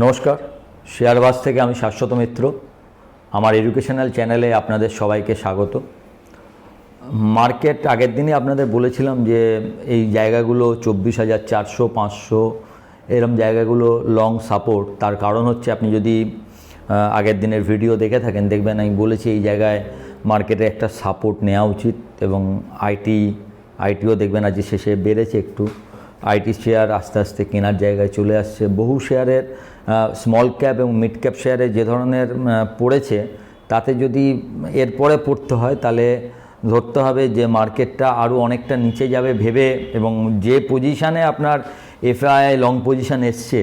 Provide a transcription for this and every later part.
নমস্কার শেয়ারবাজ থেকে আমি শাশ্বত মিত্র। আমার এডুকেশনাল চ্যানেলে আপনাদের সবাইকে স্বাগত। মার্কেট আগের দিনই আপনাদের বলেছিলাম যে এই জায়গাগুলো চব্বিশ হাজার চারশো পাঁচশো, এরম জায়গাগুলো লং সাপোর্ট তার কারণ হচ্ছে আপনি যদি আগের দিনের ভিডিও দেখে থাকেন, দেখবেন আমি বলেছি এই জায়গায় মার্কেটে একটা সাপোর্ট নেওয়া উচিত এবং আইটি আইটিও দেখবেন আজ শেষে বেড়েছে একটু। আইটি শেয়ার আস্তে আস্তে কেনার জায়গায় চলে আসছে। বহু শেয়ারের স্মল ক্যাপ এবং মিড ক্যাপ শেয়ারে যে ধরনের পড়েছে, তাতে যদি এরপরে পড়তে হয়, তাহলে ধরতে হবে যে মার্কেটটা আরও অনেকটা নিচে যাবে ভেবে এবং যে পজিশানে আপনার এফআই লং পজিশান এসছে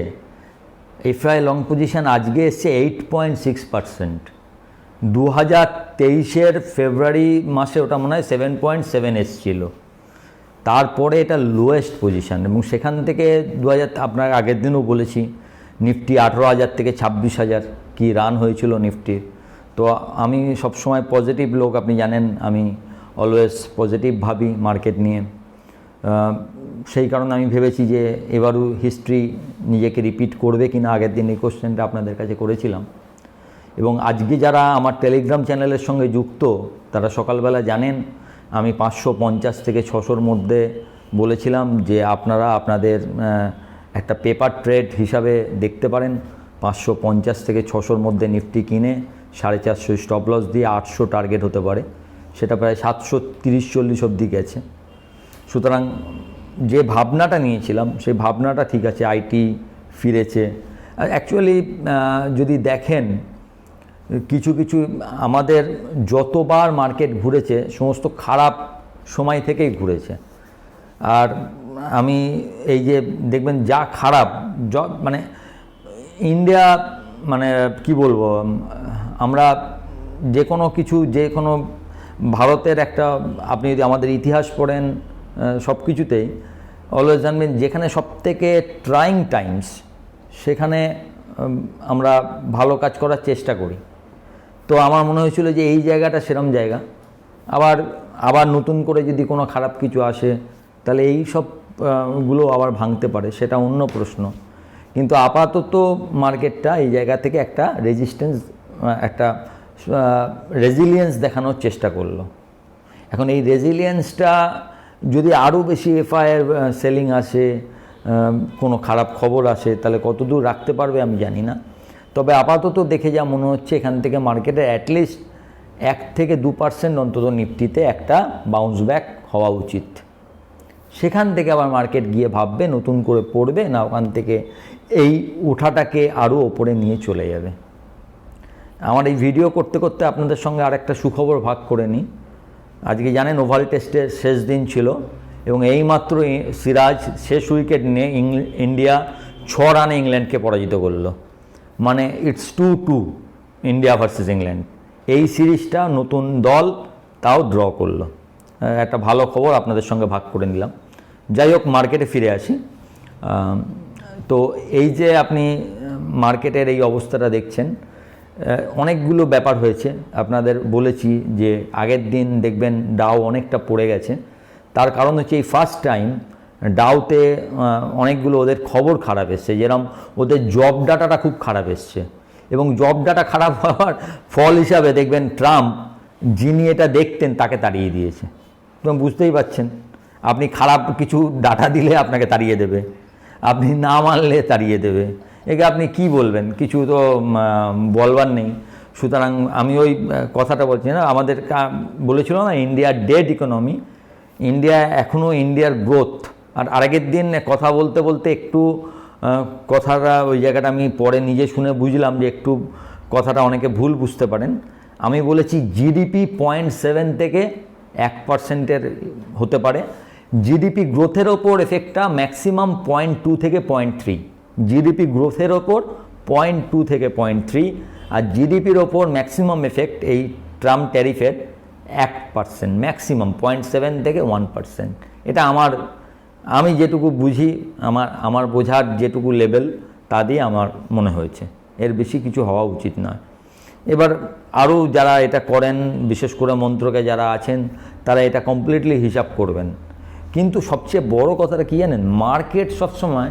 এফআই লং পজিশান আজকে এসছে এইট পয়েন্ট সিক্স পার্সেন্ট দু হাজার তেইশের ফেব্রুয়ারি মাসে ওটা মনে হয় সেভেন পয়েন্ট সেভেন এসছিল। তারপরে এটা লোয়েস্ট পজিশান এবং সেখান থেকে দু হাজার আপনার আগের দিনও বলেছি নিফটি আঠেরো হাজার থেকে ছাব্বিশ হাজার কী রান হয়েছিল নিফটির তো আমি সবসময় পজিটিভ লোক, আপনি জানেন, আমি অলওয়েজ পজিটিভ ভাবি মার্কেট নিয়ে। সেই কারণে আমি ভেবেছি যে এবারও হিস্ট্রি নিজেকে রিপিট করবে কি না আগের দিন এই কোশ্চেনটা আপনাদের কাছে করেছিলাম। এবং আজকে যারা আমার টেলিগ্রাম চ্যানেলের সঙ্গে যুক্ত, তারা সকালবেলা জানেন, আমি পাঁচশো পঞ্চাশ থেকে ছশোর মধ্যে বলেছিলাম যে আপনারা আপনাদের একটা পেপার ট্রেড হিসাবে দেখতে পারেন, পাঁচশো পঞ্চাশ থেকে ছশোর মধ্যে নিফটি কিনে সাড়ে চারশো স্টপ লস দিয়ে আটশো টার্গেট হতে পারে। সেটা প্রায় সাতশো তিরিশ চল্লিশ অবধি গেছে। সুতরাং যে ভাবনাটা নিয়েছিলাম, সেই ভাবনাটা ঠিক আছে আইটি ফিরেছে। অ্যাকচুয়ালি যদি দেখেন, কিছু কিছু আমাদের যতবার মার্কেট ঘুরেছে, সমস্ত খারাপ সময় থেকেই ঘুরেছে। আর আমি এই যে দেখবেন যা খারাপ, য- মানে ইন্ডিয়া মানে কি বলব, আমরা যে কোনো কিছু, যে কোনো ভারতের একটা, আপনি যদি আমাদের ইতিহাস পড়েন সব কিছুতেই অলওয়েজ জানবেন যেখানে সবথেকে ট্রাইং টাইমস সেখানে আমরা ভালো কাজ করার চেষ্টা করি। তো আমার মনে হয়েছিল যে এই জায়গাটা সেরম জায়গা। আবার আবার নতুন করে যদি কোনো খারাপ কিছু আসে, তাহলে এই সব গুলো আবার ভাঙতে পারে, সেটা অন্য প্রশ্ন। কিন্তু আপাতত মার্কেটটা এই জায়গা থেকে একটা রেজিস্ট্যান্স একটা রেজিলিয়েন্স দেখানোর চেষ্টা করল। এখন এই রেজিলিয়েন্সটা যদি আরও বেশি এফআইআর সেলিং আসে কোনো খারাপ খবর আসে, তাহলে কতদূর রাখতে পারবে আমি জানি না। তবে আপাতত দেখে যা মনে হচ্ছে, এখান থেকে মার্কেটে অ্যাটলিস্ট এক থেকে দু পার্সেন্ট অন্তত নিফটিতে একটা বাউন্স ব্যাক হওয়া উচিত। সেখান থেকে আবার মার্কেট গিয়ে ভাববে, নতুন করে পড়বে, না ওখান থেকে এই ওঠাটাকে আরও ওপরে নিয়ে চলে যাবে। আমার এই ভিডিও করতে করতে আপনাদের সঙ্গে আরেকটা সুখবর ভাগ করে নিই। আজকে জানেন, ওভাল টেস্টের শেষ দিন ছিল এবং এইমাত্র সিরাজ শেষ উইকেট নিয়ে ইন্ডিয়া ছ রানে ইংল্যান্ডকে পরাজিত করল। মানে it's two two India versus England. এই সিরিজটা নতুন দল তাও ড্র করল। একটা ভালো খবর আপনাদের সঙ্গে ভাগ করে নিলাম। যাই হোক, মার্কেটে ফিরে আসি। তো এই যে আপনি মার্কেটের এই অবস্থাটা দেখছেন অনেকগুলো ব্যাপার হয়েছে। আপনাদের বলেছি যে আগের দিন দেখবেন ডাও অনেকটা পড়ে গেছে। তার কারণ হচ্ছে এই ফার্স্ট টাইম ডাউতে অনেকগুলো ওদের খবর খারাপ এসছে। যেরকম ওদের জব ডাটাটা খুব খারাপ এসছে। এবং জব ডাটা খারাপ হওয়ার ফল হিসাবে দেখবেন ট্রাম্প যিনি এটা দেখতেন, তাকে তাড়িয়ে দিয়েছে। তো বুঝতেই পাচ্ছেন। আপনি খারাপ কিছু ডাটা দিলে আপনাকে তাড়িয়ে দেবে। আপনি না মানলে তাড়িয়ে দেবে। একে আপনি কি বলবেন? কিছু তো বলবার নেই। সুতরাং আমি ওই কথাটা বলছি না। আমাদের বলেছিল না, ইন্ডিয়ার ডেড ইকোনমি। ইন্ডিয়া এখনও ইন্ডিয়ার গ্রোথ। আর আরেকের দিন কথা বলতে বলতে একটু কথাটা ওই জায়গাটা আমি পরে নিজে শুনে বুঝলাম যে একটু কথাটা অনেকে ভুল বুঝতে পারেন। আমি বলেছি, জিডিপি পয়েন্ট সেভেন থেকে এক পার্সেন্টের হতে পারে। জিডিপি গ্রোথের ওপর এফেক্টটা ম্যাক্সিমাম পয়েন্ট টু থেকে পয়েন্ট থ্রি জিডিপি গ্রোথের ওপর পয়েন্ট টু থেকে পয়েন্ট থ্রি আর জিডিপির ওপর ম্যাক্সিমাম এফেক্ট এই ট্রাম্প ট্যারিফের এক পার্সেন্ট ম্যাক্সিমাম পয়েন্ট সেভেন থেকে ওয়ান পার্সেন্ট এটা আমার, আমি যেটুকু বুঝি, আমার আমার বোঝার যেটুকু লেভেল তা দিয়ে আমার মনে হয়েছে। এর বেশি কিছু হওয়া উচিত নয়। এবার আরও যারা এটা করেন, বিশেষ করে মন্ত্রকে যারা আছেন, তারা এটা কমপ্লিটলি হিসাব করবেন। কিন্তু সবচেয়ে বড় কথাটা কী জানেন? মার্কেট সবসময়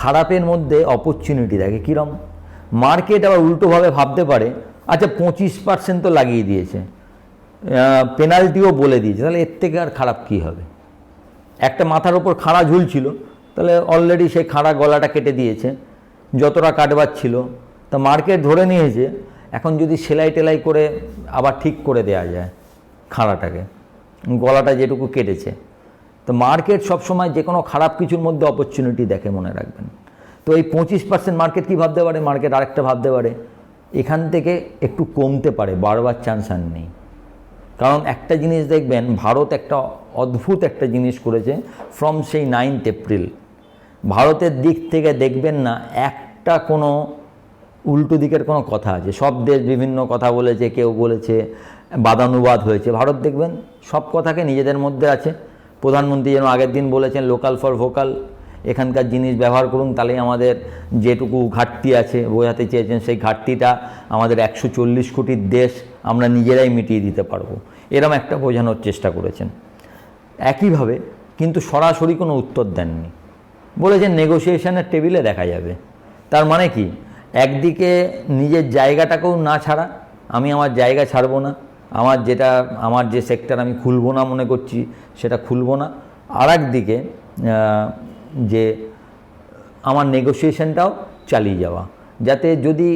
খারাপের মধ্যে অপরচুনিটি দেখে। কীরম? মার্কেট আবার উল্টোভাবে ভাবতে পারে আচ্ছা পঁচিশ পার্সেন্ট তো লাগিয়ে দিয়েছে। পেনাল্টিও বলে দিয়েছে। তাহলে এর থেকে আর খারাপ কী হবে? একটা মাথার ওপর খাড়া ঝুলছিল তাহলে অলরেডি সেই খাড়া গলাটা কেটে দিয়েছে। যতটা কাটবার ছিল। তা মার্কেট ধরে নিয়েছে। এখন যদি সেলাই টেলাই করে আবার ঠিক করে দেওয়া যায় খাড়াটাকে, গলাটা যেটুকু কেটেছে। তো মার্কেট সবসময় যে কোনো খারাপ কিছুর মধ্যে অপরচুনিটি দেখে মনে রাখবেন। তো এই পঁচিশ পার্সেন্ট মার্কেট কী ভাবতে পারে? মার্কেট আরেকটা ভাবতে পারে। এখান থেকে একটু কমতে পারে বারবার চান্স আর নেই। কারণ একটা জিনিস দেখবেন, ভারত একটা অদ্ভুত একটা জিনিস করেছে ফ্রম সেই নাইনথ এপ্রিল ভারতের দিক থেকে দেখবেন না, একটা কোনো উল্টো দিকের কোনো কথা আছে। সব দেশ বিভিন্ন কথা বলেছে, কেউ বলেছে, বাদানুবাদ হয়েছে। ভারত দেখবেন, সব কথাকে নিজেদের মধ্যে আছে। প্রধানমন্ত্রী যেন আগের দিন বলেছেন লোকাল ফর ভোকাল এখানকার জিনিস ব্যবহার করুন তাহলেই আমাদের যেটুকু ঘাটতি আছে, বোঝাতে চেয়েছেন, সেই ঘাটতিটা আমাদের একশো চল্লিশ কোটির দেশ আমরা নিজেরাই মিটিয়ে দিতে পারব। এরম একটা বোঝানোর চেষ্টা করেছেন। একইভাবে কিন্তু সরাসরি কোনো উত্তর দেননি। বলেছেন নেগোসিয়েশনের টেবিলে দেখা যাবে। তার মানে কি? একদিকে নিজের জায়গাটাকেও না ছাড়া আমি আমার জায়গা ছাড়বো না, আমার যেটা, আমার যে সেক্টর আমি খুলবো না মনে করছি সেটা খুলবো না। আর একদিকে যে আমার নেগোসিয়েশনটাও চালিয়ে যাওয়া, যাতে যদি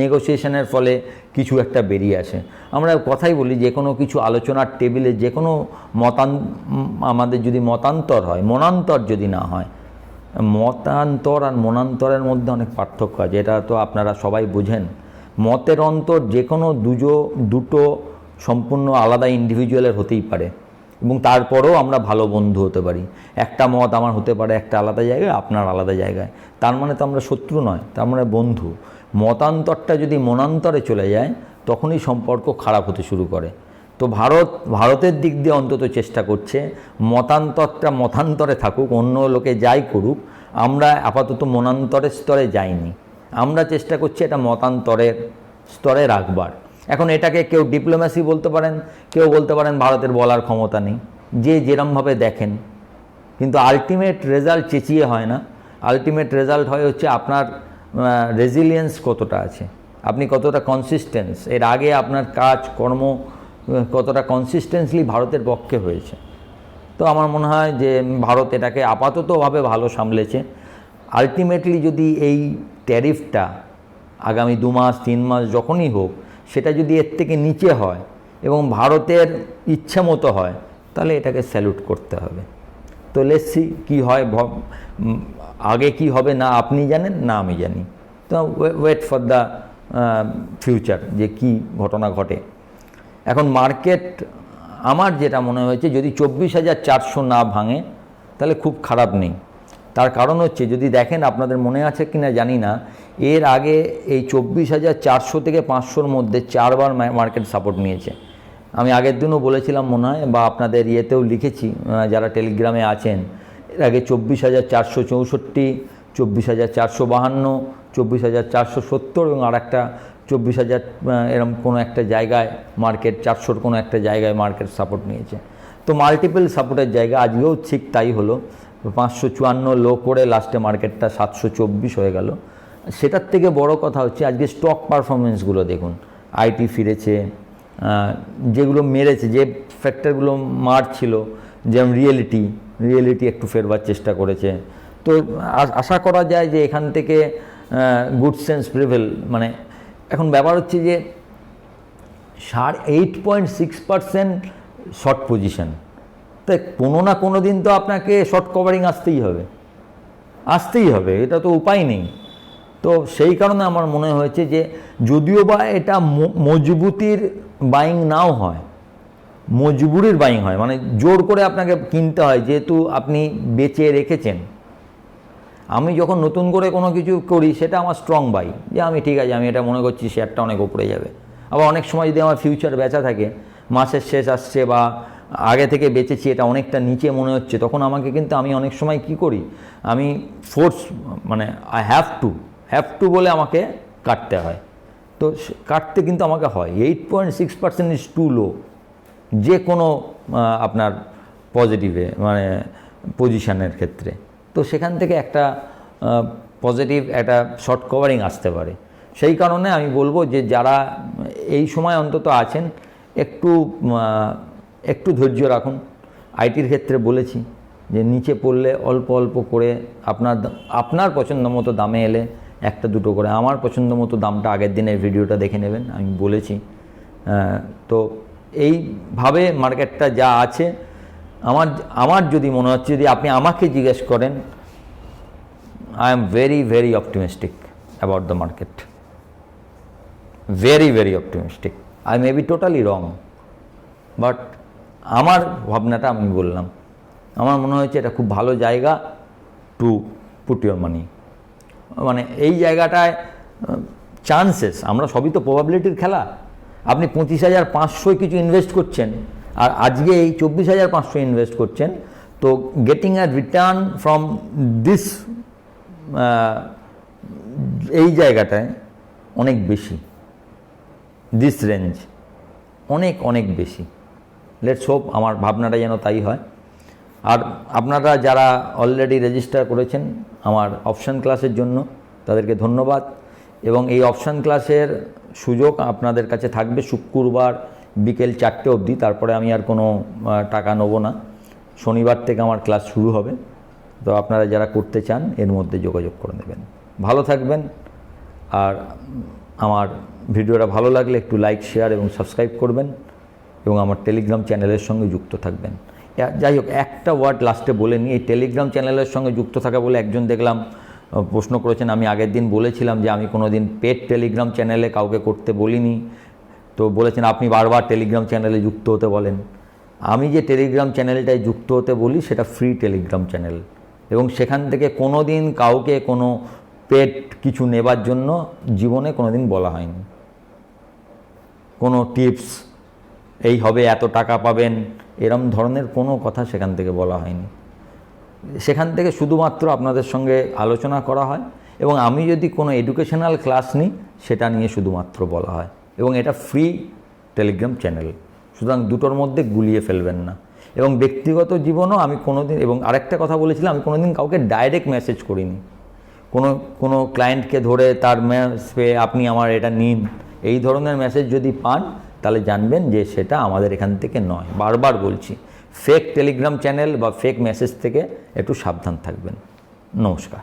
নেগোসিয়েশনের ফলে কিছু একটা বেরিয়ে আসে। আমরা কথাই বলি যে কোনো কিছু আলোচনার টেবিলে যে কোনো মতান আমাদের যদি মতান্তর হয়, মনান্তর যদি না হয় মতান্তর আর মনান্তরের মধ্যে অনেক পার্থক্য আছে। এটা তো আপনারা সবাই বুঝেন। মতের অন্তর যে কোনো দুজো, দুটো সম্পূর্ণ আলাদা ইন্ডিভিজুয়ালের হতেই পারে এবং তারপরেও আমরা ভালো বন্ধু হতে পারি। একটা মত আমার হতে পারে একটা আলাদা জায়গায়, আপনার আলাদা জায়গায়। তার মানে তো আমরা শত্রু নয়, তার মানে বন্ধু। মতান্তরটা যদি মনান্তরে চলে যায়, তখনই সম্পর্ক খারাপ হতে শুরু করে। তো ভারত, ভারতের দিক দিয়ে অন্তত চেষ্টা করছে, মতান্তরটা মতান্তরে থাকুক, অন্য লোকে যাই করুক, আমরা আপাতত মনান্তরের স্তরে যাইনি। আমরা চেষ্টা করছি এটা মতান্তরের স্তরে রাখবার। এখন এটাকে কেউ ডিপ্লোম্যাসি বলতে পারেন, কেউ বলতে পারেন ভারতের বলার ক্ষমতা নেই। যে যেরমভাবে দেখেন, কিন্তু আলটিমেট রেজাল্ট চেঁচিয়ে হয় না। আলটিমেট রেজাল্ট হয় হচ্ছে আপনার রেজিলিয়েন্স কতটা আছে? আপনি কতটা কনসিস্টেন্স এর আগে আপনার কাজ, কর্ম কতটা কনসিস্টেন্সলি ভারতের পক্ষে হয়েছে। তো আমার মনে হয় যে ভারত এটাকে আপাততভাবে ভালো সামলেছে। আলটিমেটলি যদি এই ট্যারিফটা আগামী দু মাস, তিন মাস যখনই হোক, সেটা যদি এর থেকে নিচে হয় এবং ভারতের ইচ্ছা মতো হয়, তাহলে এটাকে স্যালুট করতে হবে। তো লেসি কি হয় আগে কি হবে না আপনি জানেন, না আমি জানি। তো ওয়েট ফর দ্য ফিউচার যে কি ঘটনা ঘটে। এখন মার্কেট, আমার যেটা মনে হয়েছে, যদি চব্বিশ হাজার চারশো না ভাঙে, তাহলে খুব খারাপ নেই। তার কারণ হচ্ছে, যদি দেখেন আপনাদের মনে আছে কি না জানি না, এর আগে এই চব্বিশ হাজার চারশো থেকে পাঁচশোর মধ্যে চারবার মার্কেট সাপোর্ট নিয়েছে। আমি আগের দিনও বলেছিলাম মনে হয়, বা আপনাদের ইয়েতেও লিখেছি যারা টেলিগ্রামে আছেন, এর আগে চব্বিশ হাজার চারশো চৌষট্টি, চব্বিশ হাজার চারশো বাহান্ন, চব্বিশ হাজার চারশো সত্তর, এবং আর একটা চব্বিশ হাজার এরম কোনো একটা জায়গায় মার্কেট চারশোর কোনো একটা জায়গায় মার্কেট সাপোর্ট নিয়েছে। তো মাল্টিপল সাপোর্টের জায়গা, আজকেও ঠিক তাই হলো। পাঁচশো চুয়ান্ন লো করে লাস্টে মার্কেটটা সাতশো চব্বিশ হয়ে গেল। সেটার থেকে বড় কথা হচ্ছে, আজকে স্টক পারফরমেন্সগুলো দেখুন। আইটি ফিরেছে যেগুলো মেরেছে, যে ফ্যাক্টরগুলো মারছিল, যেমন রিয়েলিটি রিয়েলিটি একটু ফেরবার চেষ্টা করেছে। তো আশা করা যায় যে এখান থেকে গুড সেন্স প্রিভেল মানে এখন ব্যাপার হচ্ছে যে সাড়ে eight point six percent short position তো কোনো না কোনো দিন তো আপনাকে শর্ট কভারিং আসতেই হবে। আসতেই হবে, এটা তো উপায় নেই। তো সেই কারণে আমার মনে হয়েছে যে যদিও বা এটা মজবুতির বাইং নাও হয়, মজবুরির বাইং হয় মানে জোর করে আপনাকে কিনতে হয়, যেহেতু আপনি বেচে রেখেছেন। আমি যখন নতুন করে কোনো কিছু করি, সেটা আমার স্ট্রং বাই যে আমি ঠিক আছে, আমি এটা মনে করছি শেয়ারটা অনেক উপরে যাবে। আবার অনেক সময় যদি আমার ফিউচার বেচা থাকে, মাসের শেষ আসছে বা আগে থেকে বেঁচেছি, এটা অনেকটা নিচে মনে হচ্ছে, তখন আমাকে কিন্তু আমি অনেক সময় কি করি? আমি ফোর্স মানে I have to have to বলে আমাকে কাটতে হয়। তো কাটতে কিন্তু আমাকে হয়। Eight point six percent is too low যে কোনো আপনার পজিটিভে মানে পজিশানের ক্ষেত্রে। তো সেখান থেকে একটা পজিটিভ একটা শর্ট কভারিং আসতে পারে। সেই কারণে আমি বলব যে যারা এই সময় অন্তত আছেন, একটু একটু ধৈর্য রাখুন। আইটির ক্ষেত্রে বলেছি যে নিচে পড়লে অল্প অল্প করে আপনার আপনার পছন্দ মতো দামে এলে একটা দুটো করে। আমার পছন্দ মতো দামটা আগের দিনের ভিডিওটা দেখে নেবেন, আমি বলেছি। তো এইভাবে মার্কেটটা যা আছে আমার আমার যদি মনে হচ্ছে যদি আপনি আমাকে জিজ্ঞেস করেন I am very very optimistic about the market very very optimistic I may be totally wrong but আমার ভাবনাটা আমি বললাম। আমার মনে হয়েছে এটা খুব ভালো জায়গা টু পুট ইউর মানি মানে এই জায়গাটায় চান্সেস আমরা সবই তো প্রবাবিলিটির খেলা। আপনি পঁচিশ হাজার পাঁচশোয় কিছু ইনভেস্ট করছেন আর আজকে এই চব্বিশ হাজার পাঁচশো ইনভেস্ট করছেন, তো getting a return from this এই জায়গাটায় অনেক বেশি। দিস রেঞ্জ অনেক অনেক বেশি। লেটস হোপ আমার ভাবনাটা যেন তাই হয়। আর আপনারা যারা অলরেডি রেজিস্টার করেছেন আমার অপশান ক্লাসের জন্য, তাদেরকে ধন্যবাদ। এবং এই অপশান ক্লাসের সুযোগ আপনাদের কাছে থাকবে শুক্রবার বিকেল চারটে অবধি, তারপরে আমি আর কোনো টাকা নেব না। শনিবার থেকে আমার ক্লাস শুরু হবে। তো আপনারা যারা করতে চান, এর মধ্যে যোগাযোগ করে নেবেন। ভালো থাকবেন। আর আমার ভিডিওটা ভালো লাগলে একটু লাইক শেয়ার এবং সাবস্ক্রাইব করবেন এবং আমার টেলিগ্রাম চ্যানেলের সঙ্গে যুক্ত থাকবেন। যাই হোক, একটা ওয়ার্ড লাস্টে বলে নিই। এই টেলিগ্রাম চ্যানেলের সঙ্গে যুক্ত থাকা বলে একজন দেখলাম প্রশ্ন করেছেন। আমি আগের দিন বলেছিলাম যে আমি কোনো দিন পেড টেলিগ্রাম চ্যানেলে কাউকে করতে বলিনি। তো বলেছেন, আপনি বারবার টেলিগ্রাম চ্যানেলে যুক্ত হতে বলেন। আমি যে টেলিগ্রাম চ্যানেলটায় যুক্ত হতে বলি, সেটা ফ্রি টেলিগ্রাম চ্যানেল এবং সেখান থেকে কোনো দিন কাউকে কোনো পেড কিছু নেবার জন্য জীবনে কোনো দিন বলা হয়নি। কোনো টিপস এই হবে, এত টাকা পাবেন, এরম ধরনের কোনো কথা সেখান থেকে বলা হয়নি। সেখান থেকে শুধুমাত্র আপনাদের সঙ্গে আলোচনা করা হয় এবং আমি যদি কোনো এডুকেশনাল ক্লাস নিই, সেটা নিয়ে শুধুমাত্র বলা হয়। এবং এটা ফ্রি টেলিগ্রাম চ্যানেল সুতরাং দুটোর মধ্যে গুলিয়ে ফেলবেন না। এবং ব্যক্তিগত জীবনও আমি কোনোদিন এবং আরেকটা কথা বলেছিলাম, আমি কোনোদিন কাউকে ডাইরেক্ট মেসেজ করিনি। কোনো কোনো ক্লায়েন্টকে ধরে তার মেস পেয়ে আপনি আমার এটা নিন। এই ধরনের মেসেজ যদি পান, তাহলে জানবেন যে সেটা আমাদের এখান থেকে নয়। বারবার বলছি ফেক টেলিগ্রাম চ্যানেল বা ফেক মেসেজ থেকে একটু সাবধান থাকবেন। নমস্কার।